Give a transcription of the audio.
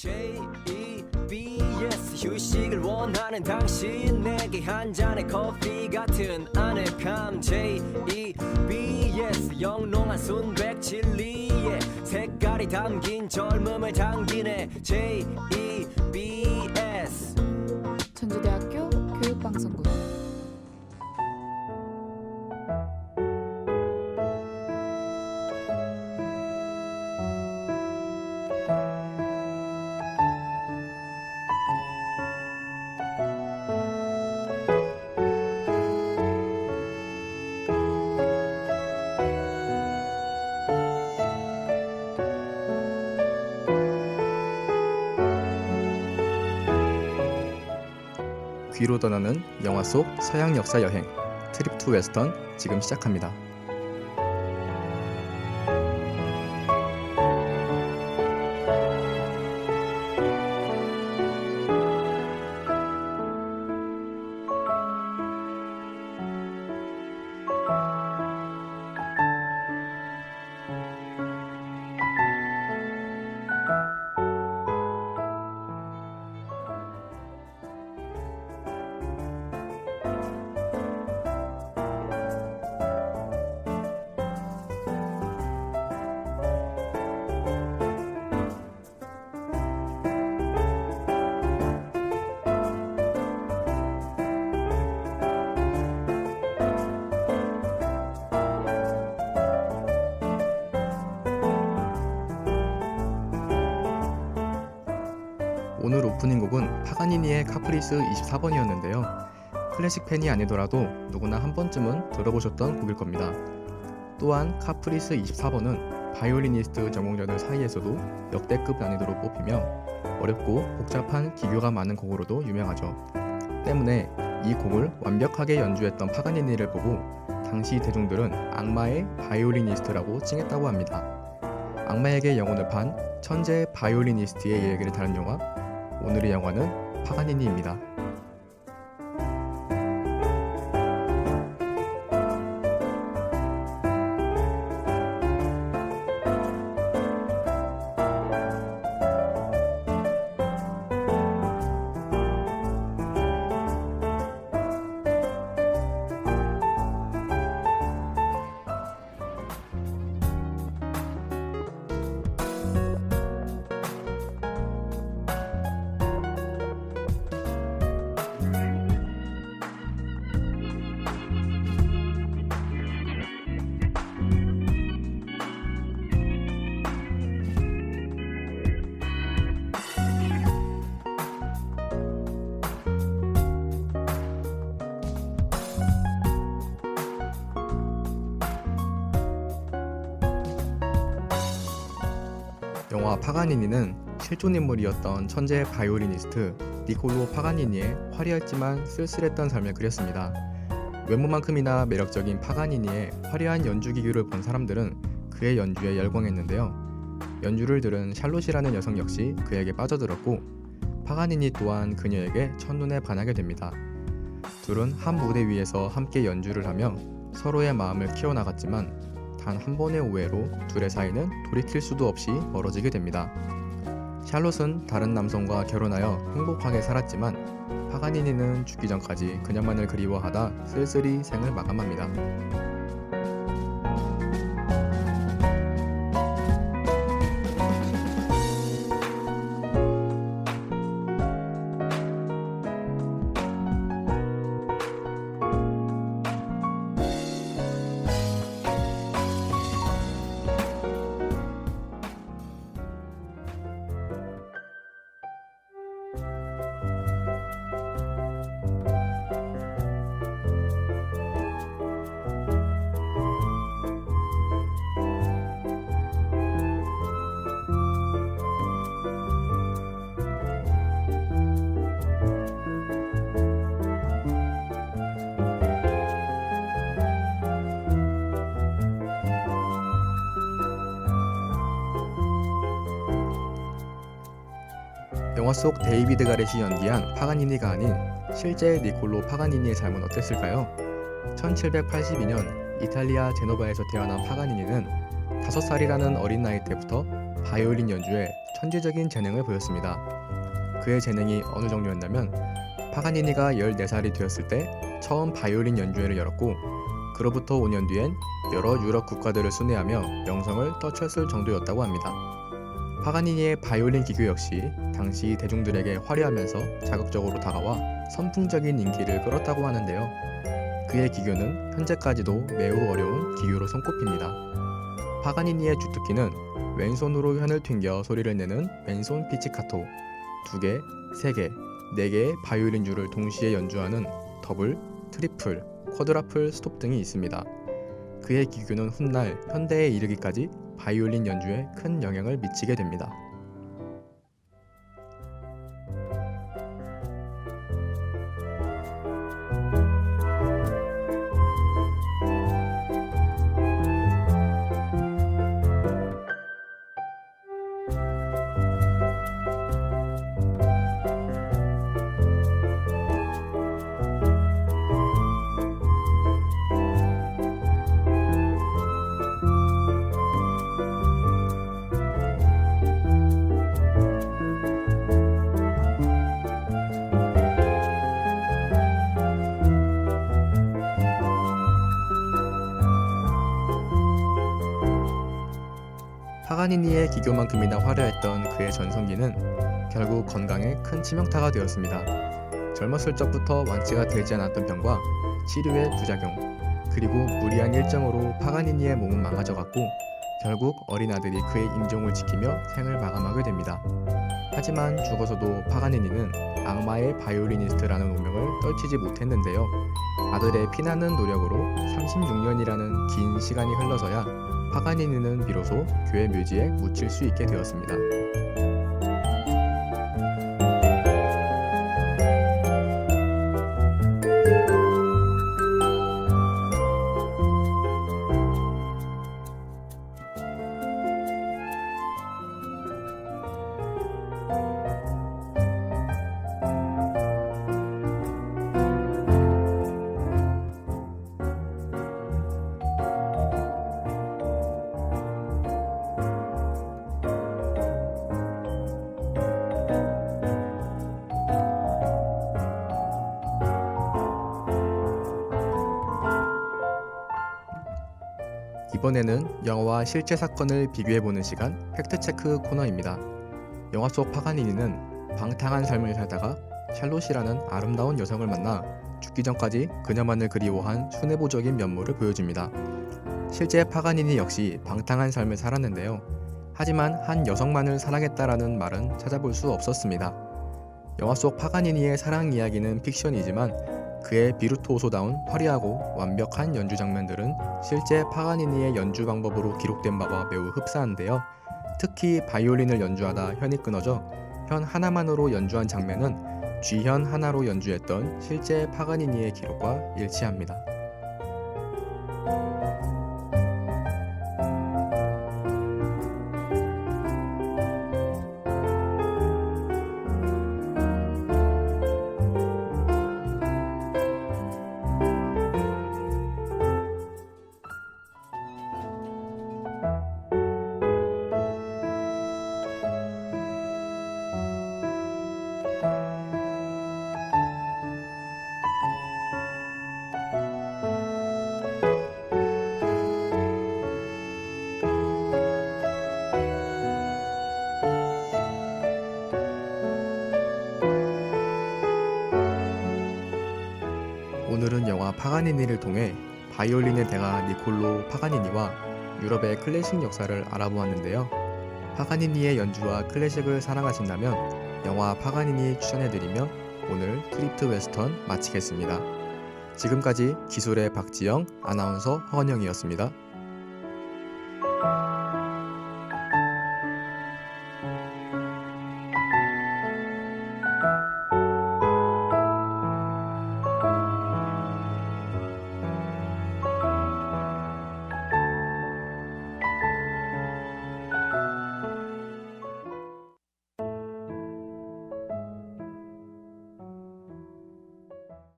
J-E-B-S 휴식을 원하는 당신 내게 한 잔의 커피 같은 아늑함 J-E-B-S 영롱한 순백 진리에 색깔이 담긴 젊음을 당기네. J-E-B-S 귀로 떠나는 영화 속 서양 역사 여행 트립 투 웨스턴 지금 시작합니다. 카프리스 24번이었는데요. 클래식 팬이 아니더라도 누구나 한 번쯤은 들어보셨던 곡일 겁니다. 또한 카프리스 24번은 바이올리니스트 전공자들 사이에서도 역대급 난이도로 뽑히며 어렵고 복잡한 기교가 많은 곡으로도 유명하죠. 때문에 이 곡을 완벽하게 연주했던 파가니니를 보고 당시 대중들은 악마의 바이올리니스트라고 칭했다고 합니다. 악마에게 영혼을 판 천재 바이올리니스트의 이야기를 다룬 영화 오늘의 영화는 파가니니입니다. 영화 파가니니는 실존 인물이었던 천재 바이올리니스트 니콜로 파가니니의 화려했지만 쓸쓸했던 삶을 그렸습니다. 외모만큼이나 매력적인 파가니니의 화려한 연주 기교를 본 사람들은 그의 연주에 열광했는데요. 연주를 들은 샬롯이라는 여성 역시 그에게 빠져들었고 파가니니 또한 그녀에게 첫눈에 반하게 됩니다. 둘은 한 무대 위에서 함께 연주를 하며 서로의 마음을 키워나갔지만 단 한 번의 오해로 둘의 사이는 돌이킬 수도 없이 멀어지게 됩니다. 샬롯은 다른 남성과 결혼하여 행복하게 살았지만 파가니니는 죽기 전까지 그녀만을 그리워하다 쓸쓸히 생을 마감합니다. 영화 속 데이비드 가렛이 연기한 파가니니가 아닌 실제 니콜로 파가니니의 삶은 어땠을까요? 1782년 이탈리아 제노바에서 태어난 파가니니는 5살이라는 어린 나이 때부터 바이올린 연주에 천재적인 재능을 보였습니다. 그의 재능이 어느 정도였냐면 파가니니가 14살이 되었을 때 처음 바이올린 연주회를 열었고 그로부터 5년 뒤엔 여러 유럽 국가들을 순회하며 명성을 떨쳤을 정도였다고 합니다. 파가니니의 바이올린 기교 역시 당시 대중들에게 화려하면서 자극적으로 다가와 선풍적인 인기를 끌었다고 하는데요. 그의 기교는 현재까지도 매우 어려운 기교로 손꼽힙니다. 파가니니의 주특기는 왼손으로 현을 튕겨 소리를 내는 왼손 피치카토, 두 개, 세 개, 네 개의 바이올린 줄을 동시에 연주하는 더블, 트리플, 쿼드라플 스톱 등이 있습니다. 그의 기교는 훗날 현대에 이르기까지 바이올린 연주에 큰 영향을 미치게 됩니다. 파가니니의 기교만큼이나 화려했던 그의 전성기는 결국 건강에 큰 치명타가 되었습니다. 젊었을 적부터 완치가 되지 않았던 병과 치료의 부작용, 그리고 무리한 일정으로 파가니니의 몸은 망가져갔고 결국 어린 아들이 그의 임종을 지키며 생을 마감하게 됩니다. 하지만 죽어서도 파가니니는 악마의 바이올리니스트라는 오명을 떨치지 못했는데요. 아들의 피나는 노력으로 36년이라는 긴 시간이 흘러서야 파가니니는 비로소 교회 묘지에 묻힐 수 있게 되었습니다. 이번에는 영화와 실제 사건을 비교해보는 시간 팩트체크 코너입니다. 영화 속 파가니니는 방탕한 삶을 살다가 샬롯이라는 아름다운 여성을 만나 죽기 전까지 그녀만을 그리워한 순애보적인 면모를 보여줍니다. 실제 파가니니 역시 방탕한 삶을 살았는데요. 하지만 한 여성만을 사랑했다라는 말은 찾아볼 수 없었습니다. 영화 속 파가니니의 사랑 이야기는 픽션이지만 그의 비루토소다운 화려하고 완벽한 연주 장면들은 실제 파가니니의 연주 방법으로 기록된 바와 매우 흡사한데요. 특히 바이올린을 연주하다 현이 끊어져 현 하나만으로 연주한 장면은 G현 하나로 연주했던 실제 파가니니의 기록과 일치합니다. 파가니니를 통해 바이올린의 대가 니콜로 파가니니와 유럽의 클래식 역사를 알아보았는데요. 파가니니의 연주와 클래식을 사랑하신다면 영화 파가니니 추천해드리며 오늘 트립트 웨스턴 마치겠습니다. 지금까지 기술의 박지영, 아나운서 허원영이었습니다.